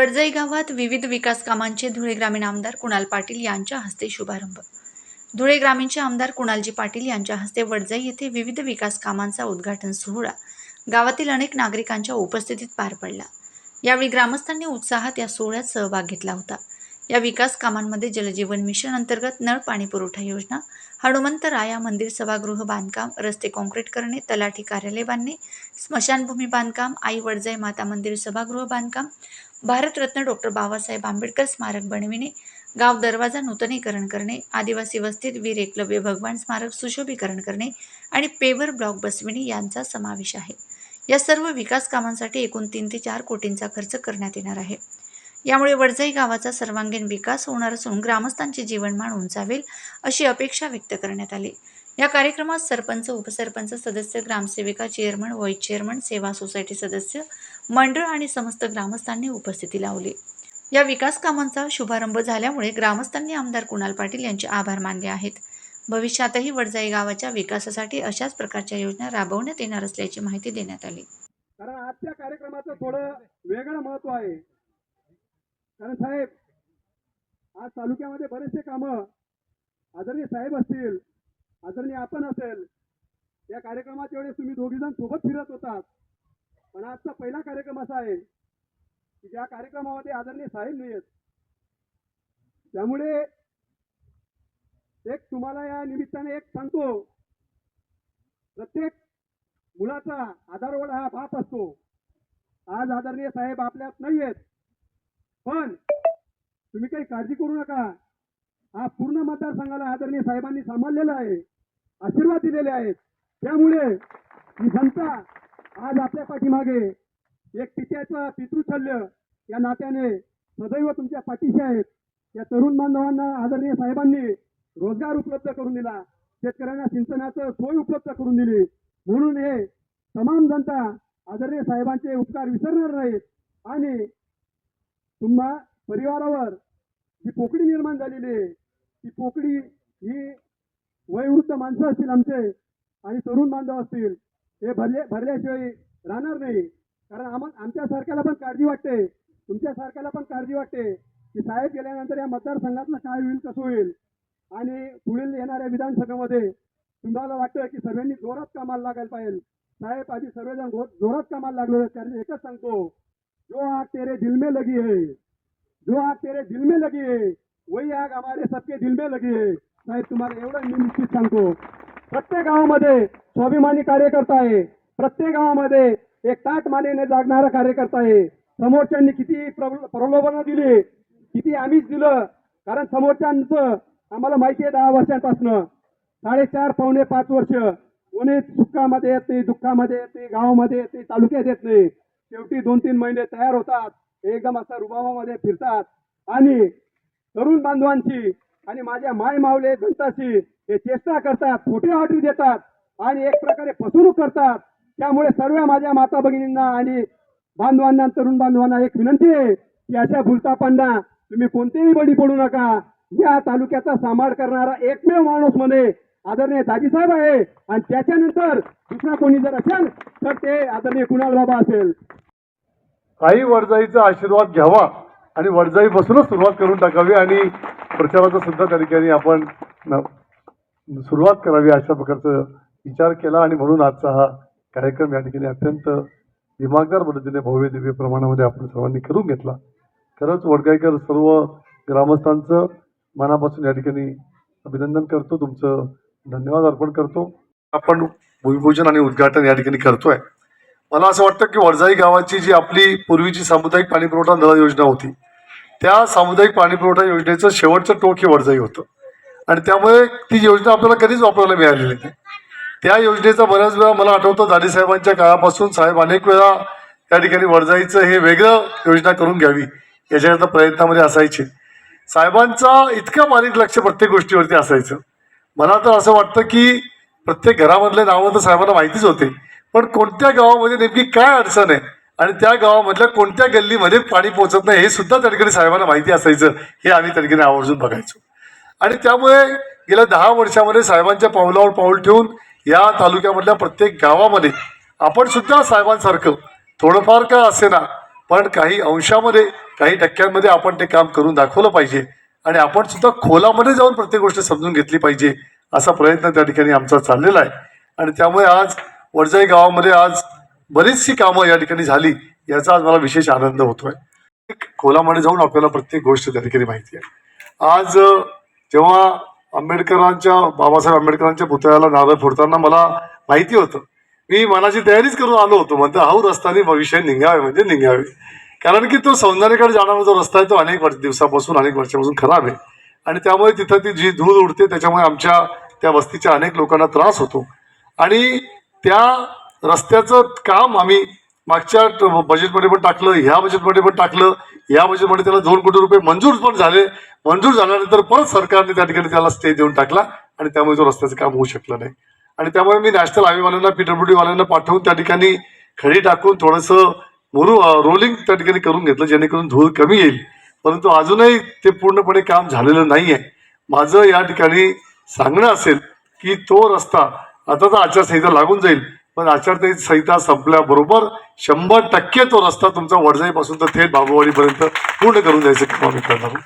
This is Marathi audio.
बडजई गावात विविध विकास कामांचे धुळे ग्रामीण आमदार कुणाल पाटील यांच्या हस्ते शुभारंभ. धुळे ग्रामीणचे आमदार कुणालजी पाटील यांच्या हस्ते वडजई येथे विविध विकास कामांचा उद्घाटन सोहळा गावातील अनेक नागरिकांच्या उपस्थितीत पार पडला. यावेळी ग्रामस्थांनी उत्साहात या सोहळ्यात सहभाग घेतला होता. या विकास कामांमध्ये जलजीवन मिशन अंतर्गत नळ पाणी पुरवठा योजना हनुमंत राया मंदिर सभागृह बांधकाम रस्ते काँक्रीट करणे तलाठी कार्यालय बांधणे स्मशानभूमी बांधकाम आई वडजाई माता मंदिर सभागृह बांधकाम भारतरत्न डॉक्टर बाबासाहेब आंबेडकर स्मारक बनविणे गाव दरवाजा नूतनीकरण करणे आदिवासी वस्तीत वीर एकलव्य भगवान स्मारक सुशोभीकरण करणे आणि पेवर ब्लॉक बसविणे यांचा समावेश आहे. या सर्व विकास कामांसाठी एकूण तीन ते चार कोटींचा खर्च करण्यात येणार आहे. यामुळे वडजाई गावाचा सर्वांगीण विकास होणार असून ग्रामस्थांचे जीवनमान उंचावेल अशी अपेक्षा व्यक्त करण्यात आली. या कार्यक्रमात सरपंच उपसरपंच सदस्य ग्रामसेविका चेअरमन व्हाईस चेअरमन सेवा सोसायटी सदस्य मंडळ आणि समस्त ग्रामस्थांनी उपस्थिती लावली. या विकास कामांचा शुभारंभ झाल्यामुळे ग्रामस्थांनी आमदार कुणाल पाटील यांचे आभार मानले आहेत. भविष्यातही वडजाई गावाच्या विकासासाठी अशाच प्रकारच्या योजना राबवण्यात येणार असल्याची माहिती देण्यात आली. कारण आजच्या कार्यक्रमाचं थोडं वेगळं महत्त्व आहे. कारण साहेब आज तालुक्यामध्ये बरेचसे कामं आदरणीय साहेब असतील आदरणीय आपण असेल या कार्यक्रमाच्या एवढे तुम्ही दोघी जण सोबत फिरत होतात. आजचा पहिला कार्यक्रम असा आहे की ज्या कार्यक्रमामध्ये आदरणीय साहेब नाहीयेत त्यामुळे एक तुम्हाला या निमित्ताने एक सांगतो प्रत्येक मुलाचा आधारवड हा बाप असतो. आज आदरणीय साहेब आपल्यात नाही आहेत पण तुम्ही काही काळजी करू नका. हा पूर्ण मतदारसंघाला आदरणीय साहेबांनी सांभाळलेला आहे आशीर्वाद दिलेले आहेत. त्यामुळे ही जनता आज आपल्या पाठीमागे एक पित्याचं पितृछल्य या नात्याने सदैव तुमच्या पाठीशी आहेत. या तरुण बांधवांना आदरणीय साहेबांनी रोजगार उपलब्ध करून दिला. शेतकऱ्यांना सिंचनाचं सोय उपलब्ध करून दिली. म्हणून हे तमाम जनता आदरणीय साहेबांचे उपकार विसरणार नाहीत. आणि तुम्हा परिवारावर जी पोकळी निर्माण झालेली आहे ती पोकळी ही वयवृत्त माणसं असतील आमचे आणि तरुण बांधव असतील हे भरले भरल्याशिवाय राहणार नाही. कारण आम आमच्यासारख्याला पण काळजी वाटते. तुमच्यासारख्याला पण काळजी वाटते. की साहेब गेल्यानंतर या मतदारसंघातलं काय होईल कसं होईल? आणि पुढील येणाऱ्या विधानसभेमध्ये तुम्हाला वाटतं की सर्वांनी जोरात कामाला लागायला पाहिजे. साहेब आधी सर्वजण जोरात कामाला लागलो कारण एकच सांगतो. जो आग तेरे दिल में लगी है. जो आग तेरे दिल में लगी है वही आग हमारे सबके दिल में लगी है. साहेब तुम्हाला एवढं मी निश्चित सांगतो. प्रत्येक गावामध्ये स्वाभिमानी कार्यकर्ता आहे. प्रत्येक गावामध्ये एक ताट मानेने जागणारा कार्यकर्ता आहे. समोरच्यांनी किती प्रब- प्रलोभनं दिली किती आम्हीच दिलं कारण समोरच्यांचं आम्हाला माहिती आहे दहा वर्षांपासनं. साडेचार पावणे पाच वर्ष. कोणी सुखामध्ये येत नाही दुःखामध्ये येत नाही गावामध्ये येत नाही तालुक्यात येत नाही. शेवटी दोन तीन महिने तयार होतात. एकदम असं रुबावामध्ये फिरतात. आणि तरुण बांधवांची आणि माझ्या माय मावले जनताशी हे चेष्टा करतात खोटे ऑर्डर देतात आणि एक प्रकारे फसवणूक करतात. त्यामुळे सर्व माझ्या माता भगिनींना आणि बांधवांना तरुण बांधवांना एक विनंती आहे की अशा भूलतापांना तुम्ही कोणतेही बळी पडू नका. या तालुक्याचा सांभाळ करणारा एकमेव माणूस म्हणे आदरणीय दाजीसाहेब आहे. आणि त्याच्यानंतर दुसरा कोणी जर असेल तर ते आदरणीय कुणाल बाबा असेल. काही वर्जाईचा आशीर्वाद घ्यावा आणि वडजाई बसूनच सुरुवात करून टाकावी आणि प्रचाराचा सुद्धा त्या ठिकाणी आपण न- सुरुवात करावी अशा प्रकारचा विचार केला आणि म्हणून आजचा हा कार्यक्रम या ठिकाणी अत्यंत दिमागदार पद्धतीने भव्य दिव्य प्रमाणामध्ये आपण सर्वांनी करून घेतला. खरंच वडगाईकर सर्व ग्रामस्थांचं मनापासून या ठिकाणी अभिनंदन करतो. तुमचं धन्यवाद अर्पण करतो. आपण भूमिपूजन आणि उद्घाटन या ठिकाणी करतोय. मला असं वाटतं की वडजाई गावाची जी आपली पूर्वीची सामुदायिक पाणी पुरवठा नळ योजना होती त्या सामुदायिक पाणी पुरवठा योजनेचं शेवटचं टोक हे वडजाई होतं. आणि त्यामुळे ती योजना आपल्याला कधीच वापरायला मिळालेली नाही. त्या योजनेचा बऱ्याच वेळा मला आठवतं दादीसाहेबांच्या काळापासून साहेब अनेक वेळा त्या ठिकाणी वडजाईचं हे वेगळं योजना करून घ्यावी याच्याकरता प्रयत्नामध्ये असायचे. साहेबांचा इतका बारीक लक्ष प्रत्येक गोष्टीवरती असायचं. मला तर असं वाटतं की प्रत्येक घरामधले नावं तर साहेबांना माहितीच होते. पण कोणत्या गावामध्ये नेमकी काय अडचण आहे? आणि त्या गावामधल्या कोणत्या गल्लीमध्ये पाणी पोहोचत नाही हे सुद्धा त्या ठिकाणी साहेबांना माहिती असायचं. हे आम्ही त्या ठिकाणी आवर्जून बघायचो. आणि त्यामुळे गेल्या दहा वर्षामध्ये साहेबांच्या पावलावर पाऊल ठेवून या तालुक्यामधल्या प्रत्येक गावामध्ये आपण सुद्धा साहेबांसारखं थोडंफार का असेना पण काही अंशामध्ये काही टक्क्यांमध्ये आपण ते काम करून दाखवलं पाहिजे. आणि आपण सुद्धा खोलामध्ये जाऊन प्रत्येक गोष्ट समजून घेतली पाहिजे असा प्रयत्न त्या ठिकाणी आमचा चाललेला आहे. आणि त्यामुळे आज वडजाई गावामध्ये आज बरीचशी कामं या ठिकाणी झाली याचा आज मला विशेष आनंद होतोय. खोलामध्ये जाऊन आपल्याला प्रत्येक गोष्ट त्या ठिकाणी माहिती आहे. आज जेव्हा आंबेडकरांच्या बाबासाहेब आंबेडकरांच्या पुतळ्याला नारळ फोडताना मला माहिती होतं. मी मनाची तयारीच करून आलो होतो. म्हणतो हा रस्त्याने भविष्य निघावे म्हणजे निघावे. कारण की तो सौंदर्याकडे जाणारा जो रस्ता आहे तो अनेक वर्ष दिवसापासून अनेक वर्षापासून खराब आहे. आणि त्यामुळे तिथं ती जी धूळ उडते त्याच्यामुळे आमच्या त्या वस्तीच्या अनेक लोकांना त्रास होतो. आणि त्या रस्त्याचं काम आम्ही मागच्या बजेटमध्ये पण टाकलं ह्या बजेटमध्ये पण टाकलं या बजेटमध्ये त्याला दोन कोटी रुपये मंजूर पण झाले. मंजूर झाल्यानंतर परत सरकारने त्या ठिकाणी त्याला स्टे देऊन टाकला आणि त्यामुळे तो रस्त्याचं काम होऊ शकलं नाही. आणि त्यामुळे मी नॅशनल हायवेवाल्यांना पीडब्ल्यूडीवाल्यांना पाठवून त्या ठिकाणी खडी टाकून थोडंसं मुरू रोलिंग त्या ठिकाणी करून घेतलं जेणेकरून धूळ कमी येईल. परंतु अजूनही ते पूर्णपणे काम झालेलं नाही आहे माझं या ठिकाणी सांगणं असेल की तो रस्ता आता तर आचारसंहिता लागून जाईल. पण आचारसंहिता संपल्याबरोबर शंभर टक्के तो रस्ता तुमचा वडजाईपासून तर थेट बाबूवाडीपर्यंत पूर्ण करून द्यायचं काम आम्ही करणार